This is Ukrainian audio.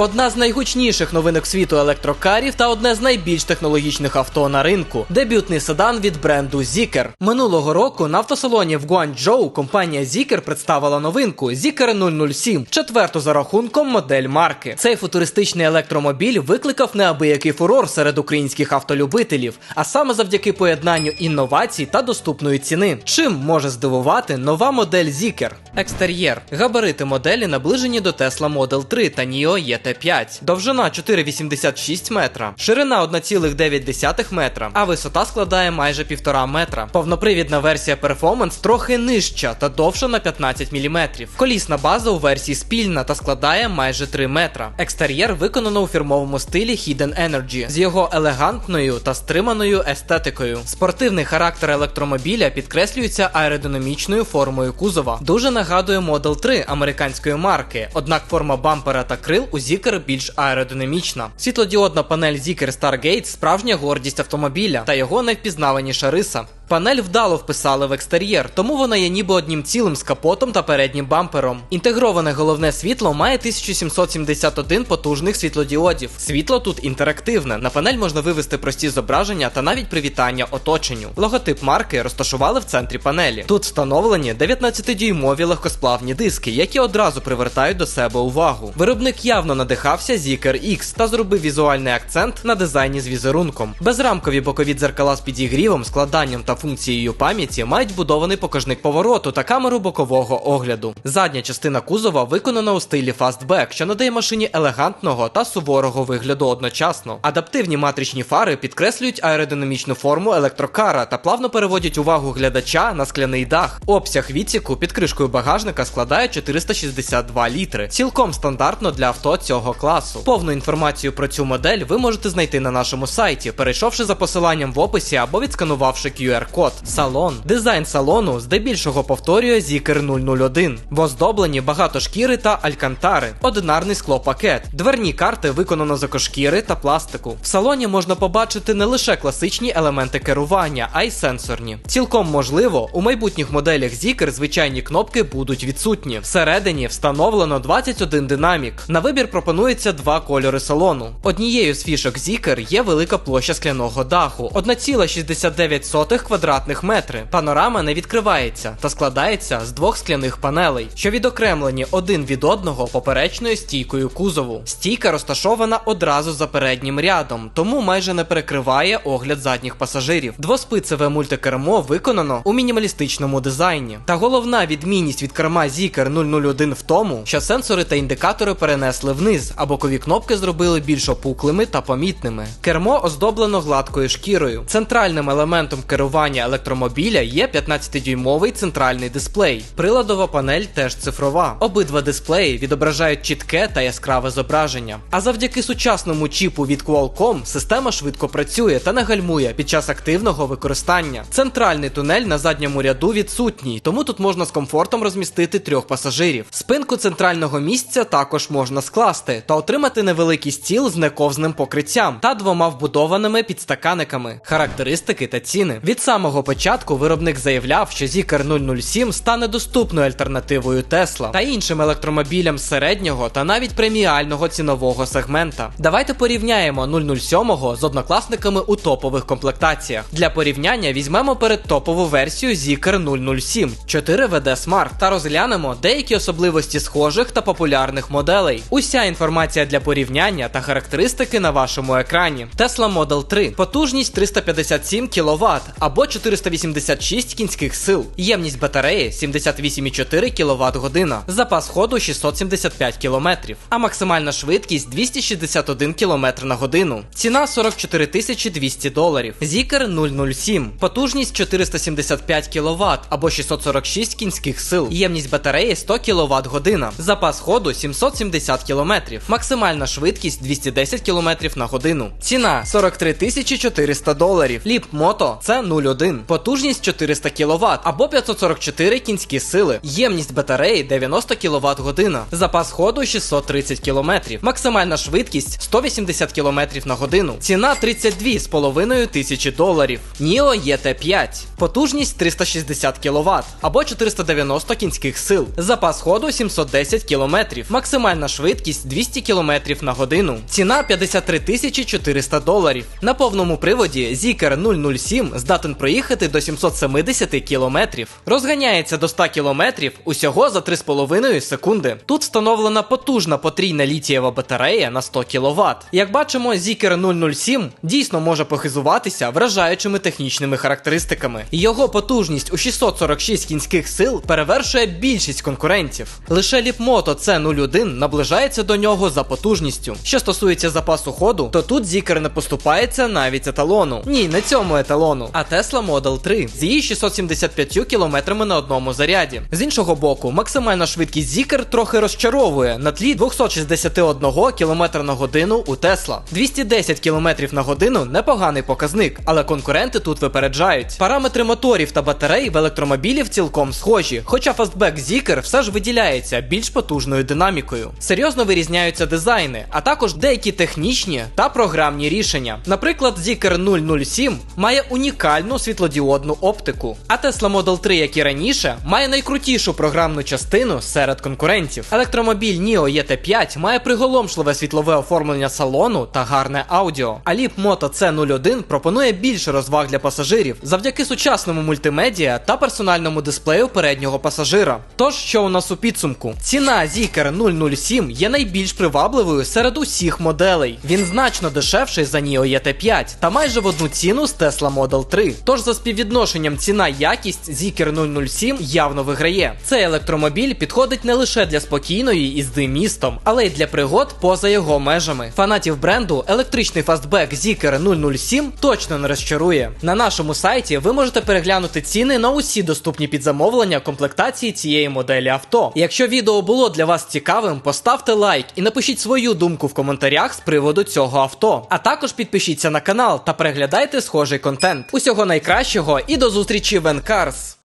Одна з найгучніших новинок світу електрокарів та одне з найбільш технологічних авто на ринку дебютний седан від бренду Zeekr. Минулого року на автосалоні в Гуанчжоу компанія Zeekr представила новинку Zeekr 007, четверту за рахунком модель марки. Цей футуристичний електромобіль викликав неабиякий фурор серед українських автолюбителів, а саме завдяки поєднанню інновацій та доступної ціни. Чим може здивувати нова модель Zeekr? Екстер'єр. Габарити моделі наближені до Tesla Model 3 та NIO ET5. Довжина 4,86 метра, ширина 1,9 метра, а висота складає майже 1,5 метра. Повнопривідна версія Performance трохи нижча та довша на 15 мм. Колісна база у версії спільна та складає майже 3 метра. Екстер'єр виконано у фірмовому стилі Hidden Energy з його елегантною та стриманою естетикою. Спортивний характер електромобіля підкреслюється аеродинамічною формою кузова. Дуже нагадує Model 3 американської марки, однак форма бампера та крил у Zeekr більш аеродинамічна. Світлодіодна панель Зікер Stargate справжня гордість автомобіля та його найвпізнаваніша риса. Панель вдало вписали в екстер'єр, тому вона є ніби одним цілим з капотом та переднім бампером. Інтегроване головне світло має 1771 потужних світлодіодів. Світло тут інтерактивне. На панель можна вивести прості зображення та навіть привітання оточенню. Логотип марки розташували в центрі панелі. Тут встановлені 19-дюймові легкосплавні диски, які одразу привертають до себе увагу. Виробник явно надихався Zeekr X та зробив візуальний акцент на дизайні з візерунком. Безрамкові бокові дзеркала з підігрівом, складанням та функцією пам'яті мають будований показник повороту та камеру бокового огляду. Задня частина кузова виконана у стилі фастбек, що надає машині елегантного та суворого вигляду одночасно. Адаптивні матричні фари підкреслюють аеродинамічну форму електрокара та плавно переводять увагу глядача на скляний дах. Обсяг відсіку під кришкою багажника складає 462 літри, цілком стандартно для авто цього класу. Повну інформацію про цю модель ви можете знайти на нашому сайті, перейшовши за посиланням в описі або відсканувавши QR-код. Салон. Дизайн салону здебільшого повторює Zeekr 001. В оздобленні багато шкіри та алькантари, одинарний склопакет. Дверні карти виконано з екошкіри та пластику. В салоні можна побачити не лише класичні елементи керування, а й сенсорні. Цілком можливо, у майбутніх моделях Zeekr звичайні кнопки будуть відсутні. Всередині встановлено 21 динамік. На вибір пропонується два кольори салону. Однією з фішок Zeekr є велика площа скляного даху 1,69 квадратних метри. Панорама не відкривається та складається з двох скляних панелей, що відокремлені один від одного поперечною стійкою кузову. Стійка розташована одразу за переднім рядом, тому майже не перекриває огляд задніх пасажирів. Двоспицеве мультикермо виконано у мінімалістичному дизайні. Та головна відмінність від керма Zeekr 001 в тому, що сенсори та індикатори перенесли вниз, а бокові кнопки зробили більш опуклими та помітними. Кермо оздоблено гладкою шкірою. Центральним елементом керування електромобіля є 15-дюймовий центральний дисплей. Приладова панель теж цифрова. Обидва дисплеї відображають чітке та яскраве зображення. А завдяки сучасному чіпу від Qualcomm система швидко працює та не гальмує під час активного використання. Центральний тунель на задньому ряду відсутній, тому тут можна з комфортом розмістити трьох пасажирів. Спинку центрального місця також можна скласти та отримати невеликий стіл з нековзним покриттям та двома вбудованими підстаканниками. Характеристики та ціни. Від самого початку виробник заявляв, що Zeekr 007 стане доступною альтернативою Tesla та іншим електромобілям середнього та навіть преміального цінового сегмента. Давайте порівняємо 007 з однокласниками у топових комплектаціях. Для порівняння візьмемо передтопову версію Zeekr 007 4 VD Smart та розглянемо деякі особливості схожих та популярних моделей. Уся інформація для порівняння та характеристики на вашому екрані. Tesla Model 3 потужність 357 кВт або 486 кінських сил. Ємність батареї 78,4 кВт година. Запас ходу 675 км, а максимальна швидкість 261 км на годину. Ціна 44 200 доларів. Zeekr 007. Потужність 475 кВт або 646 кінських сил. Ємність батареї 100 кВт година. Запас ходу 770 км. Максимальна швидкість 210 км на годину. Ціна 43 400 доларів. Ліп мото це 01, потужність 400 кВт або 544 кінські сили, ємність батареї 90 кВт година, запас ходу 630 км, максимальна швидкість 180 км на годину, ціна 32,5 тисячі доларів. NIO ET5, потужність 360 кВт або 490 кінських сил, запас ходу 710 км, максимальна швидкість 200 км на годину, ціна 53 400 доларів. На повному приводі Zikr 007 здатен проїхати до 770 км. Розганяється до 100 км усього за 3,5 секунди. Тут встановлена потужна потрійна літієва батарея на 100 кВт. Як бачимо, Zikr 007 дійсно може похизуватися вражаючими технічними характеристиками. Його потужність у 646 кінських сил перевершує більшість конкурентів. Лише Ліпмото C01 наближається до нього за потужністю. Що стосується запасу ходу, то тут Zikr не поступається навіть еталону. Ні, не цьому еталону, а Tesla Model 3 з її 675 км на одному заряді. З іншого боку, максимальна швидкість Zikr трохи розчаровує на тлі 261 км на годину у Tesla. 210 км на годину непоганий показник, але конкуренти тут випереджають. Параметри моторів та батарей в електромобілів цілком схожі, хоча фастбек Zikr все ж виділяється більш потужною динамікою. Серйозно вирізняються дизайни, а також деякі технічні та програмні рішення. Наприклад, Zikr 007 має унікальну світлодіодну оптику, а Tesla Model 3, як і раніше, має найкрутішу програмну частину серед конкурентів. Електромобіль NIO ET5 має приголомшливе світлове оформлення салону та гарне аудіо. А Leap Moto C01 пропонує більше розваг для пасажирів завдяки сучасному мультимедіа та персональному дисплею переднього пасажира. Тож, що у нас у підсумку? Ціна Zikr 007 є найбільш привабливою серед усіх моделей. Він значно дешевший за NIO ET5 та майже в одну ціну з Tesla Model 3. Тож за співвідношенням ціна-якість Zikr 007 явно виграє. Цей електромобіль підходить не лише для спокійної їзди містом, але й для пригод поза його межами. Фанатів бренду електричний фастбек Zikr 007 точно не розчарує. На нашому сайті ви можете переглянути ціни на усі доступні під замовлення комплектації цієї моделі авто. Якщо відео було для вас цікавим, поставте лайк і напишіть свою думку в коментарях з приводу цього авто. А також підпишіться на канал та переглядайте схожий контент. Усього найкращого і до зустрічі в Енкарс!